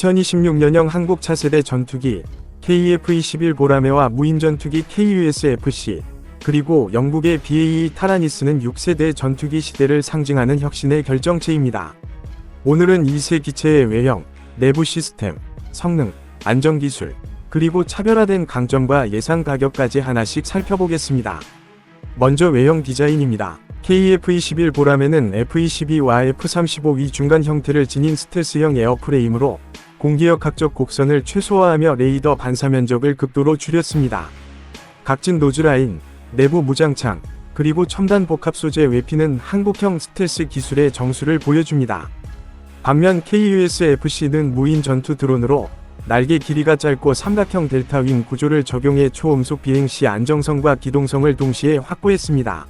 2026년형 한국 차세대 전투기 KF-21 보라매와 무인 전투기 KUS-FC 그리고 영국의 BAE 타라니스는 6세대 전투기 시대를 상징하는 혁신의 결정체입니다. 오늘은 이세 기체의 외형, 내부 시스템, 성능, 안정기술, 그리고 차별화된 강점과 예상 가격까지 하나씩 살펴보겠습니다. 먼저 외형 디자인입니다. KF-21 보라매는 F-22와 F-35위 중간 형태를 지닌 스텔스형 에어프레임으로 공기역 각적 곡선을 최소화하며 레이더 반사 면적을 극도로 줄였습니다. 각진 노즈라인, 내부 무장창, 그리고 첨단 복합 소재 외피는 한국형 스텔스 기술의 정수를 보여줍니다. 반면 KUS-FC는 무인 전투 드론으로 날개 길이가 짧고 삼각형 델타 윙 구조를 적용해 초음속 비행 시 안정성과 기동성을 동시에 확보했습니다.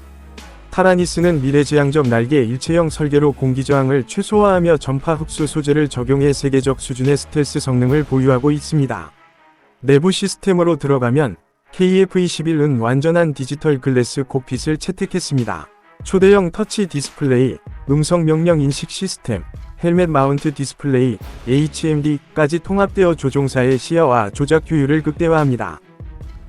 타라니스는 미래지향적 날개 일체형 설계로 공기 저항을 최소화하며 전파 흡수 소재를 적용해 세계적 수준의 스텔스 성능을 보유하고 있습니다. 내부 시스템으로 들어가면 KF-21은 완전한 디지털 글래스 콕핏을 채택했습니다. 초대형 터치 디스플레이, 음성 명령 인식 시스템, 헬멧 마운트 디스플레이, HMD까지 통합되어 조종사의 시야와 조작 효율을 극대화합니다.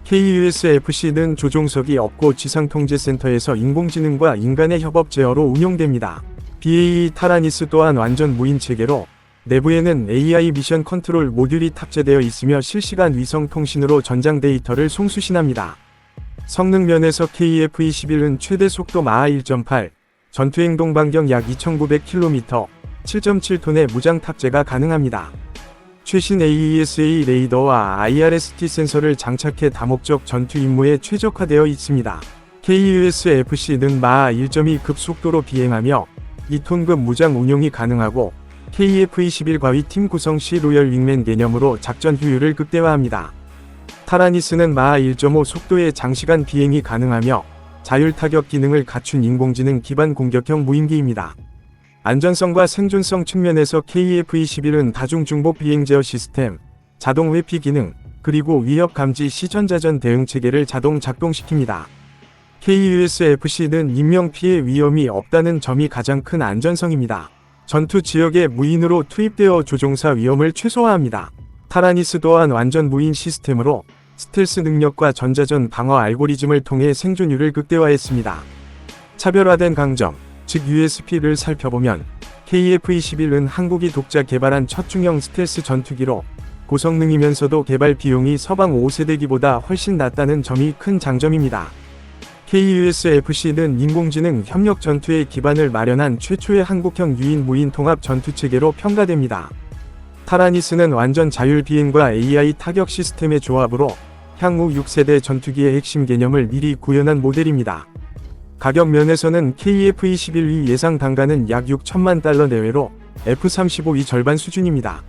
KUS-FC는 조종석이 없고 지상통제센터에서 인공지능과 인간의 협업 제어로 운용됩니다. BAE 타라니스 또한 완전 무인 체계로 내부에는 AI 미션 컨트롤 모듈이 탑재되어 있으며 실시간 위성 통신으로 전장 데이터를 송수신합니다. 성능 면에서 KF-21은 최대 속도 마하 1.8, 전투 행동 반경 약 2900km, 7.7톤의 무장 탑재가 가능합니다. 최신 AESA 레이더와 IRST 센서를 장착해 다목적 전투 임무에 최적화되어 있습니다. KUS-FC는 마하 1.2 급속도로 비행하며 2톤급 무장 운용이 가능하고 KF-21 과위 팀 구성 시 로열 윙맨 개념으로 작전 효율을 극대화합니다. 타라니스는 마하 1.5 속도의 장시간 비행이 가능하며 자율 타격 기능을 갖춘 인공지능 기반 공격형 무인기입니다. 안전성과 생존성 측면에서 KF-21은 다중 중복 비행 제어 시스템, 자동 회피 기능, 그리고 위협 감지 시전자전 대응 체계를 자동 작동시킵니다. KUS-FC는 인명 피해 위험이 없다는 점이 가장 큰 안전성입니다. 전투 지역에 무인으로 투입되어 조종사 위험을 최소화합니다. 타라니스 또한 완전 무인 시스템으로 스텔스 능력과 전자전 방어 알고리즘을 통해 생존율을 극대화했습니다. 차별화된 강점, 즉 USP를 살펴보면 KF-21은 한국이 독자 개발한 첫 중형 스텔스 전투기로 고성능이면서도 개발 비용이 서방 5세대기보다 훨씬 낮다는 점이 큰 장점입니다. KUS-FC는 인공지능 협력 전투의 기반을 마련한 최초의 한국형 유인 무인 통합 전투 체계로 평가됩니다. 타라니스는 완전 자율 비행과 AI 타격 시스템의 조합으로 향후 6세대 전투기의 핵심 개념을 미리 구현한 모델입니다. 가격 면에서는 KF-21위 예상 단가는 약 6천만 달러 내외로 F-35위 절반 수준입니다.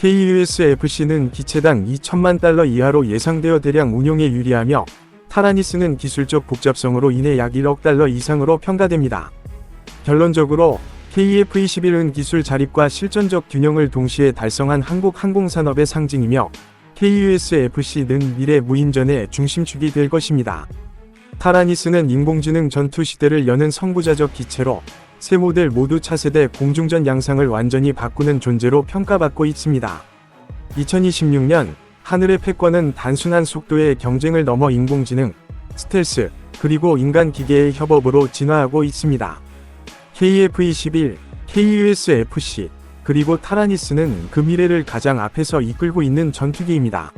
KUS-FC는 기체당 2천만 달러 이하로 예상되어 대량 운용에 유리하며 타라니스는 기술적 복잡성으로 인해 약 1억 달러 이상으로 평가됩니다. 결론적으로 KF-21은 기술 자립과 실전적 균형을 동시에 달성한 한국 항공산업의 상징이며 KUS-FC는 미래 무인전의 중심축이 될 것입니다. 타라니스는 인공지능 전투 시대를 여는 선구자적 기체로 세 모델 모두 차세대 공중전 양상을 완전히 바꾸는 존재로 평가받고 있습니다. 2026년 하늘의 패권은 단순한 속도의 경쟁을 넘어 인공지능, 스텔스, 그리고 인간 기계의 협업으로 진화하고 있습니다. KF-21, KUS-FC, 그리고 타라니스는 그 미래를 가장 앞에서 이끌고 있는 전투기입니다.